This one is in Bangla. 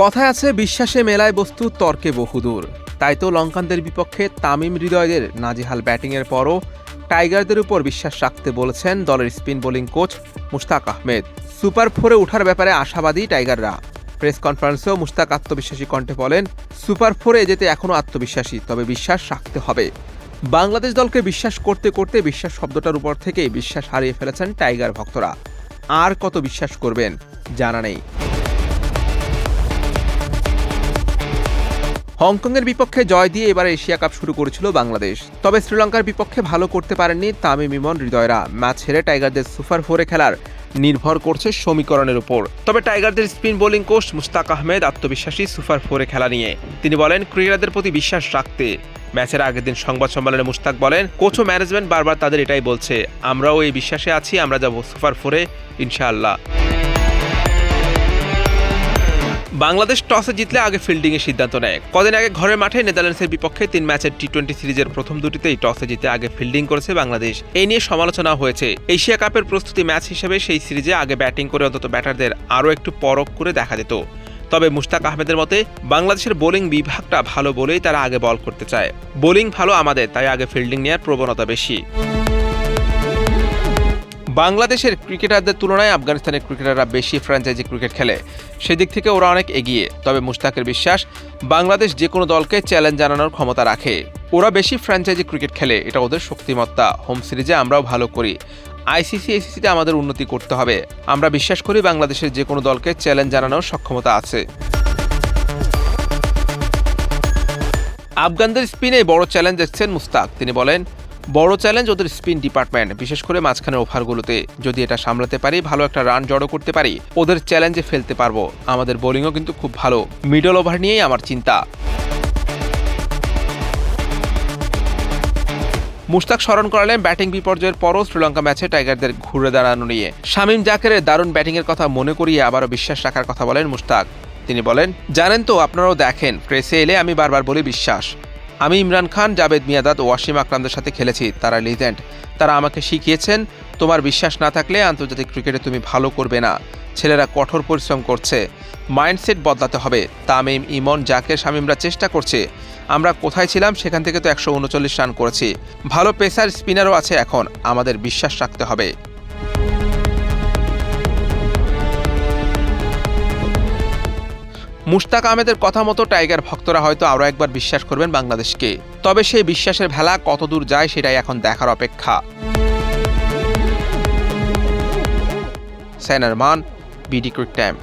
কথায় আছে, বিশ্বাসে মেলায় বস্তু, তর্কে বহুদূর। তাই তো লঙ্কানদের বিপক্ষে তামিম হৃদয়দের নাজিহাল ব্যাটিংয়ের পরও টাইগারদের উপর বিশ্বাস রাখতে বলেছেন দলের spin bowling coach Mushtaq Ahmed. Super ফোরে ওঠার ব্যাপারে আশাবাদী টাইগাররা। প্রেস কনফারেন্সেও মুশতাক আত্মবিশ্বাসী কণ্ঠে বলেন, সুপার ফোরে যেতে এখনও আত্মবিশ্বাসী, তবে বিশ্বাস রাখতে হবে। বাংলাদেশ দলকে বিশ্বাস করতে করতে বিশ্বাস শব্দটার উপর থেকেই বিশ্বাস হারিয়ে ফেলেছেন টাইগার ভক্তরা। আর কত বিশ্বাস করবেন জানা নেই। হংকংয়ের বিপক্ষে জয় দিয়ে এবার এশিয়া কাপ শুরু করেছিল বাংলাদেশ। তবে শ্রীলঙ্কার বিপক্ষে ভালো করতে পারেননি তামিম ইমন হৃদয়রা। ম্যাচ হেরে টাইগারদের সুপার ফোরে খেলার নির্ভর করছে সমীকরণের উপর। তবে টাইগারদের spin bowling coach Mushtaq Ahmed আত্মবিশ্বাসী সুপার ফোরে খেলা নিয়ে। তিনি বলেন ক্রিকেটারদের প্রতি বিশ্বাস রাখতে। ম্যাচের আগের দিন সংবাদ সম্মেলনে মুস্তাক বলেন, কোচ ও ম্যানেজমেন্ট বারবার তাদের এটাই বলছে, আমরাও এই বিশ্বাসে আছি, আমরা যাব সুপার ফোরে, ইনশাআল্লাহ। বাংলাদেশ টসে জিতলে আগে ফিল্ডিংয়ের সিদ্ধান্ত নেয়। কদিন আগে ঘরের মাঠে নেদারল্যান্ডসের বিপক্ষে তিন ম্যাচের টি টোয়েন্টি সিরিজের প্রথম দুটিতেই টসে জিতে আগে ফিল্ডিং করেছে বাংলাদেশ। এই নিয়ে সমালোচনা হয়েছে। এশিয়া কাপের প্রস্তুতি ম্যাচ হিসেবে সেই সিরিজে আগে ব্যাটিং করে অন্তত ব্যাটারদের আরও একটু পরখ করে দেখা যেত। তবে মুশতাক আহমেদের মতে, বাংলাদেশের বোলিং বিভাগটা ভালো বলেই তারা আগে বল করতে চায়। বোলিং ভালো আমাদের, তাই আগে ফিল্ডিং নেওয়ার প্রবণতা বেশি। বাংলাদেশের ক্রিকেটারদের তুলনায় আফগানিস্তানের ক্রিকেটাররা বেশি ফ্র্যাঞ্চাইজি ক্রিকেট খেলে। সেদিক থেকে ওরা অনেক এগিয়ে, তবে মুস্তাকের বিশ্বাস, বাংলাদেশ যে কোনো দলকে চ্যালেঞ্জ জানানোর ক্ষমতা রাখে। ওরা বেশি ফ্র্যাঞ্চাইজি ক্রিকেট খেলে, এটা ওদের শক্তিমত্তা। হোম সিরিজে আমরাও ভালো করি। আইসিসি এসিসিতে আমাদের উন্নতি করতে হবে। আমরা বিশ্বাস করি বাংলাদেশের যে কোনো দলকে চ্যালেঞ্জ জানানোর সক্ষমতা আছে। আফগানদের স্পিনে বড় চ্যালেঞ্জ দেখছেন মুস্তাক তিনি বলেন বড় চ্যালেঞ্জ ওদের স্পিন ডিপার্টমেন্ট। বিশেষ করে মাঝখানের ওভারগুলোতে যদি এটা সামলাতে পারি, ভালো একটা রান জড়ো করতে পারি, ওদের চ্যালেঞ্জে ফেলতে পারব। আমাদের বোলিংও কিন্তু খুব ভালো। মিডল ওভার নিয়েই আমার চিন্তা। মুশতাক স্মরণ করালেন ব্যাটিং বিপর্যয়ের পরও শ্রীলঙ্কা ম্যাচে টাইগারদের ঘুরে দাঁড়ানো নিয়ে। শামীম জাকেরের দারুণ ব্যাটিংয়ের কথা মনে করিয়ে আবারও বিশ্বাস রাখার কথা বলেন মুশতাক। তিনি বলেন, জানেন তো, আপনারাও দেখেন প্রেসে এলে আমি বারবার বলি বিশ্বাস। আমি ইমরান খান জাবেদ মিয়াদাদ ওয়াসিম আকরামদের সাথে খেলেছি। তারা লিজেন্ড তারা আমাকে শিখিয়েছেন, তোমার বিশ্বাস না থাকলে আন্তর্জাতিক ক্রিকেটে তুমি ভালো করবে না। ছেলেরা কঠোর পরিশ্রম করছে। মাইন্ডসেট বদলাতে হবে। তামিম, ইমন, জাকের, শামিমরা চেষ্টা করছে। আমরা কোথায় ছিলাম সেখান থেকে তো একশো উনচল্লিশ রান করেছি। ভালো পেসার, স্পিনারও আছে এখন। আমাদের বিশ্বাস রাখতে হবে। মুশতাক আহমেদের কথা মতো টাইগার ভক্তরা হয়তো আরও একবার বিশ্বাস করবেন বাংলাদেশকে। তবে সেই বিশ্বাসের ভেলা কতদূর যায় সেটাই এখন দেখার অপেক্ষা। সাইনার মান বিডি ক্রিক টাইম।